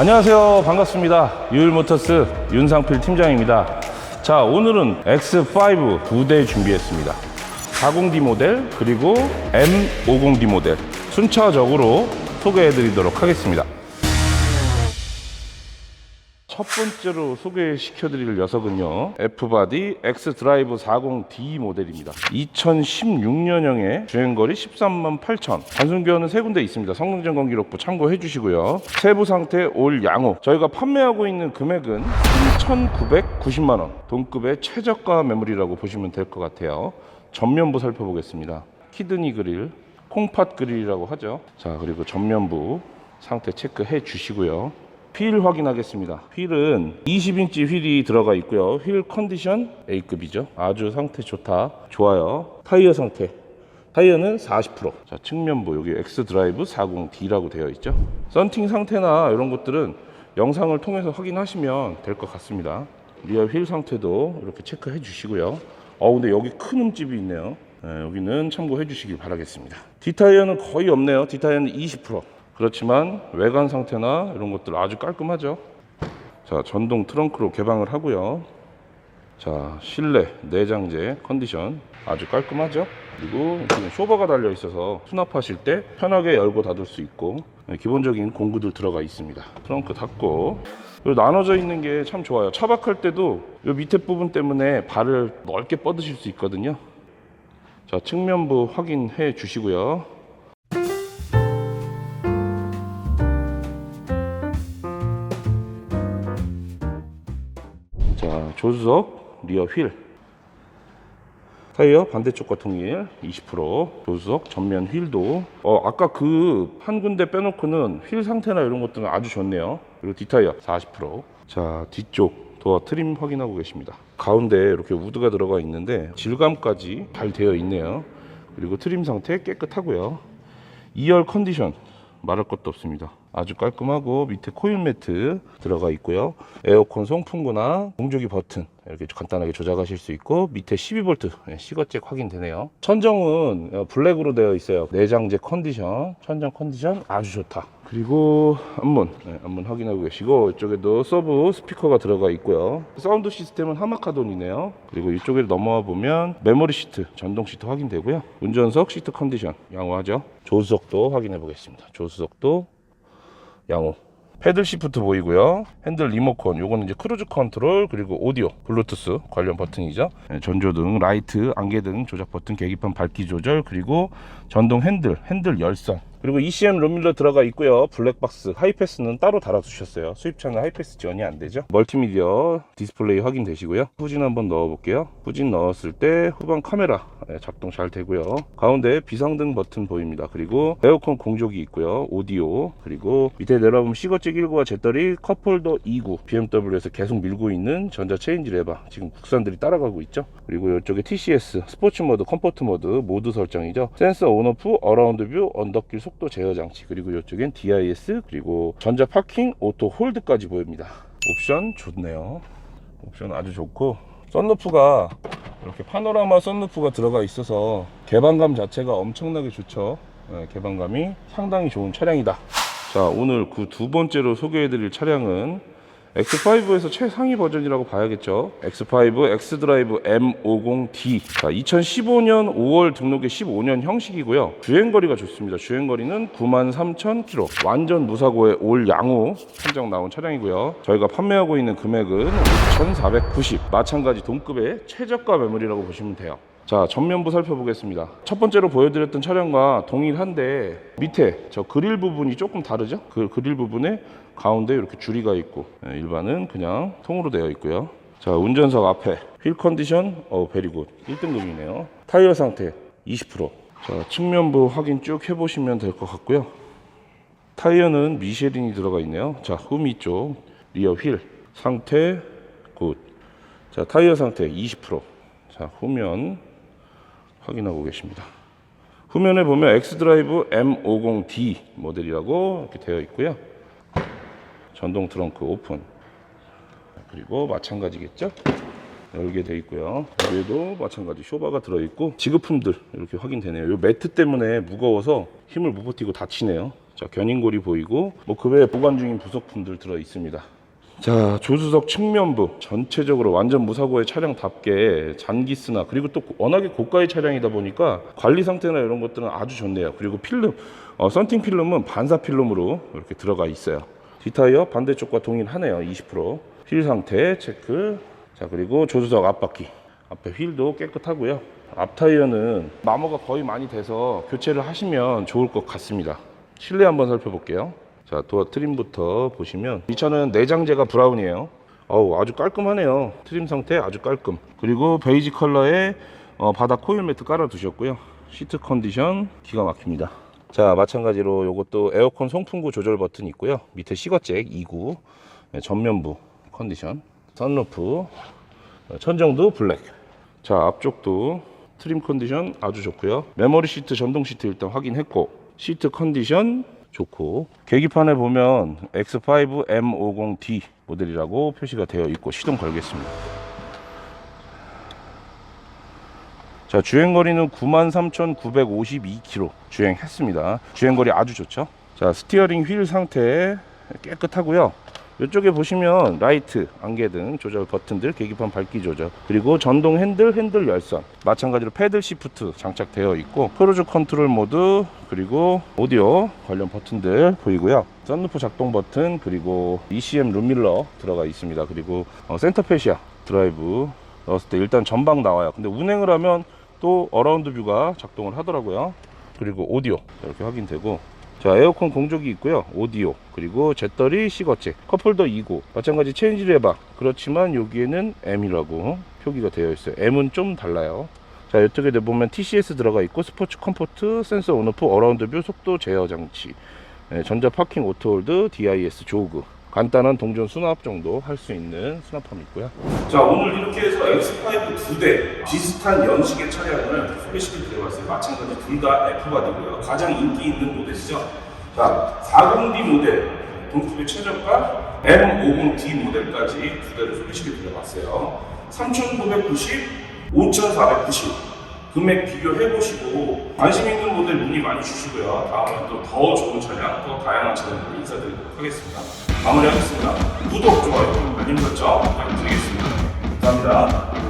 안녕하세요. 반갑습니다. 유일모터스 윤상필 팀장입니다. 자, 오늘은 X5 두 대 준비했습니다. 40D 모델 그리고 M50D 모델 순차적으로 소개해 드리도록 하겠습니다. 첫 번째로 소개시켜 드릴 녀석은요. F바디 X 드라이브 40D 모델입니다. 2016년형의 주행거리 13만 8천. 단순교환은 세 군데 있습니다. 성능 점검 기록부 참고해 주시고요. 세부 상태 올 양호. 저희가 판매하고 있는 금액은 3,990만 원. 동급의 최저가 매물이라고 보시면 될 것 같아요. 전면부 살펴보겠습니다. 키드니 그릴, 콩팥 그릴이라고 하죠. 자, 그리고 전면부 상태 체크해 주시고요. 휠 확인하겠습니다. 휠은 20인치 휠이 들어가 있고요. 휠 컨디션 A급이죠. 아주 상태 좋다. 좋아요. 타이어 상태. 타이어는 40%. 자, 측면부 여기 X 드라이브 40D라고 되어 있죠. 썬팅 상태나 이런 것들은 영상을 통해서 확인하시면 될 것 같습니다. 리어 휠 상태도 이렇게 체크해 주시고요. 어 근데 여기 큰 흠집이 있네요. 네, 여기는 참고해 주시길 바라겠습니다. 뒷타이어는 거의 없네요. 뒷타이어는 20%. 그렇지만 외관 상태나 이런 것들 아주 깔끔하죠. 자, 전동 트렁크로 개방을 하고요. 자, 실내 내장재 컨디션 아주 깔끔하죠. 그리고 쇼버가 달려 있어서 수납하실 때 편하게 열고 닫을 수 있고 네, 기본적인 공구들 들어가 있습니다. 트렁크 닫고 나눠져 있는 게 참 좋아요. 차박할 때도 이 밑에 부분 때문에 발을 넓게 뻗으실 수 있거든요. 자, 측면부 확인해 주시고요. 조수석, 리어 휠. 타이어 반대쪽과 통일 20% 조수석 전면 휠도. 어 아까 그 한 군데 빼놓고는 휠 상태나 이런 것들은 아주 좋네요. 그리고 뒷타이어 40%자 뒤쪽 도어 트림 확인하고 계십니다. 가운데 이렇게 우드가 들어가 있는데 질감까지 잘 되어 있네요. 그리고 트림 상태 깨끗하고요. 2열 컨디션 말할 것도 없습니다. 아주 깔끔하고 밑에 코일 매트 들어가 있고요. 에어컨 송풍구나 공조기 버튼 이렇게 간단하게 조작하실 수 있고 밑에 12V 시거잭 확인되네요. 천정은 어, 블랙으로 되어 있어요. 내장재 컨디션, 천정 컨디션 아주 좋다. 그리고 앞문, 네, 앞문 확인하고 계시고 이쪽에도 서브 스피커가 들어가 있고요. 사운드 시스템은 하마카돈이네요. 그리고 이쪽에 넘어와 보면 메모리 시트, 전동 시트 확인되고요. 운전석 시트 컨디션 양호하죠. 조수석도 확인해 보겠습니다. 조수석도 양호. 패들 시프트 보이고요. 핸들 리모컨, 요거는 이제 크루즈 컨트롤 그리고 오디오, 블루투스 관련 버튼이죠. 네, 전조등, 라이트, 안개등 조작 버튼, 계기판 밝기 조절 그리고 전동 핸들, 핸들 열선. 그리고 ECM 룸밀러 들어가 있고요. 블랙박스, 하이패스는 따로 달아주셨어요. 수입차는 하이패스 지원이 안 되죠. 멀티미디어 디스플레이 확인되시고요. 후진 한번 넣어볼게요. 후진 넣었을 때 후방 카메라 네, 작동 잘 되고요. 가운데 비상등 버튼 보입니다. 그리고 에어컨 공조기 있고요. 오디오 그리고 밑에 내려보면 시거잭 19와 제떨이 컵홀더 29 BMW에서 계속 밀고 있는 전자 체인지 레바 지금 국산들이 따라가고 있죠. 그리고 이쪽에 TCS 스포츠 모드, 컴포트 모드 모드 설정이죠. 센서 온오프, 어라운드 뷰, 언덕길 속도 제어 장치 그리고 이쪽엔 DIS 그리고 전자 파킹, 오토 홀드까지 보입니다. 옵션 좋네요. 옵션 아주 좋고 썬루프가 이렇게 파노라마 썬루프가 들어가 있어서 개방감 자체가 엄청나게 좋죠. 네, 개방감이 상당히 좋은 차량이다. 자, 오늘 그 두 번째로 소개해드릴 차량은 X5에서 최상위 버전이라고 봐야겠죠. X5 X드라이브 M50D. 자, 2015년 5월 등록의 15년 형식이고요. 주행거리가 좋습니다. 주행거리는 93,000km. 완전 무사고의 올 양호 판정 나온 차량이고요. 저희가 판매하고 있는 금액은 5,490. 마찬가지 동급의 최저가 매물이라고 보시면 돼요. 자, 전면부 살펴보겠습니다. 첫 번째로 보여드렸던 차량과 동일한데 밑에 저 그릴 부분이 조금 다르죠? 그 그릴 부분에 가운데 이렇게 줄이가 있고 예, 일반은 그냥 통으로 되어 있고요. 자, 운전석 앞에 휠 컨디션 어 베리굿 1등급이네요. 타이어 상태 20%. 자, 측면부 확인 쭉 해보시면 될 것 같고요. 타이어는 미쉐린이 들어가 있네요. 자, 후미 쪽 리어 휠 상태 굿. 자, 타이어 상태 20%. 자, 후면 확인하고 계십니다. 후면에 보면 X드라이브 M50D 모델이라고 이렇게 되어 있고요. 전동 트렁크 오픈. 그리고 마찬가지겠죠? 열게 돼 있고요. 여기에도 마찬가지 쇼바가 들어 있고 지급품들 이렇게 확인되네요. 이 매트 때문에 무거워서 힘을 못 버티고 다치네요. 자, 견인골이 보이고 뭐 그 외에 보관 중인 부속품들 들어 있습니다. 자, 조수석 측면부 전체적으로 완전 무사고의 차량답게 잔기스나 그리고 또 워낙에 고가의 차량이다 보니까 관리 상태나 이런 것들은 아주 좋네요. 그리고 필름, 어, 썬팅 필름은 반사 필름으로 이렇게 들어가 있어요. 뒷타이어 반대쪽과 동일하네요. 20%. 휠 상태 체크. 자, 그리고 조수석 앞바퀴. 앞에 휠도 깨끗하고요. 앞 타이어는 마모가 거의 많이 돼서 교체를 하시면 좋을 것 같습니다. 실내 한번 살펴볼게요. 자, 도어 트림부터 보시면 이 차는 내장재가 브라운이에요. 어우, 아주 깔끔하네요. 트림 상태 아주 깔끔. 그리고 베이지 컬러의 어, 바닥 코일 매트 깔아 두셨고요. 시트 컨디션 기가 막힙니다. 자, 마찬가지로 이것도 에어컨 송풍구 조절 버튼 있고요. 밑에 시거잭 2구, 네, 전면부 컨디션, 선루프, 어, 천정도 블랙. 자, 앞쪽도 트림 컨디션 아주 좋고요. 메모리 시트, 전동 시트 일단 확인했고 시트 컨디션 좋고 계기판에 보면 X5 M50D 모델이라고 표시가 되어 있고 시동 걸겠습니다. 자 주행거리는 93,952km 주행했습니다. 주행거리 아주 좋죠. 자 스티어링 휠 상태 깨끗하고요. 이쪽에 보시면 라이트, 안개등 조절 버튼들, 계기판 밝기 조절, 그리고 전동 핸들, 핸들 열선, 마찬가지로 패들 시프트 장착되어 있고 크루즈 컨트롤 모드, 그리고 오디오 관련 버튼들 보이고요. 썬루프 작동 버튼, 그리고 ECM 룸밀러 들어가 있습니다. 그리고 어, 센터페시아 드라이브 넣었을 때 일단 전방 나와요. 근데 운행을 하면 또 어라운드 뷰가 작동을 하더라고요. 그리고 오디오 이렇게 확인되고 자 에어컨 공조기 있고요. 오디오 그리고 잿더리 시거잭 컵홀더 2구 마찬가지 체인지 레바 그렇지만 여기에는 M이라고 표기가 되어 있어요. M은 좀 달라요. 자 이쪽에 보면 TCS 들어가 있고 스포츠 컴포트 센서 온오프 어라운드 뷰 속도 제어 장치. 네, 전자 파킹 오토홀드 DIS 조그 간단한 동전 수납 정도 할 수 있는 수납함이 있고요. 자 오늘 이렇게 해서 X5 두대 비슷한 연식의 차량을 소개시켜 드려봤어요 마찬가지 둘 다 F바디고요. 가장 인기 있는 모델이죠. 자 40D 모델 동급의 최저가 M50D 모델까지 두 대를 소개시켜 드려봤어요. 3,990, 5,490 금액 비교해 보시고 관심 있는 모델 문의 많이 주시고요. 다음에 또 더 좋은 차량, 더 다양한 차량으로 인사드리도록 하겠습니다. 마무리하겠습니다. 구독, 좋아요, 알림 설정 부탁드리겠습니다. 감사합니다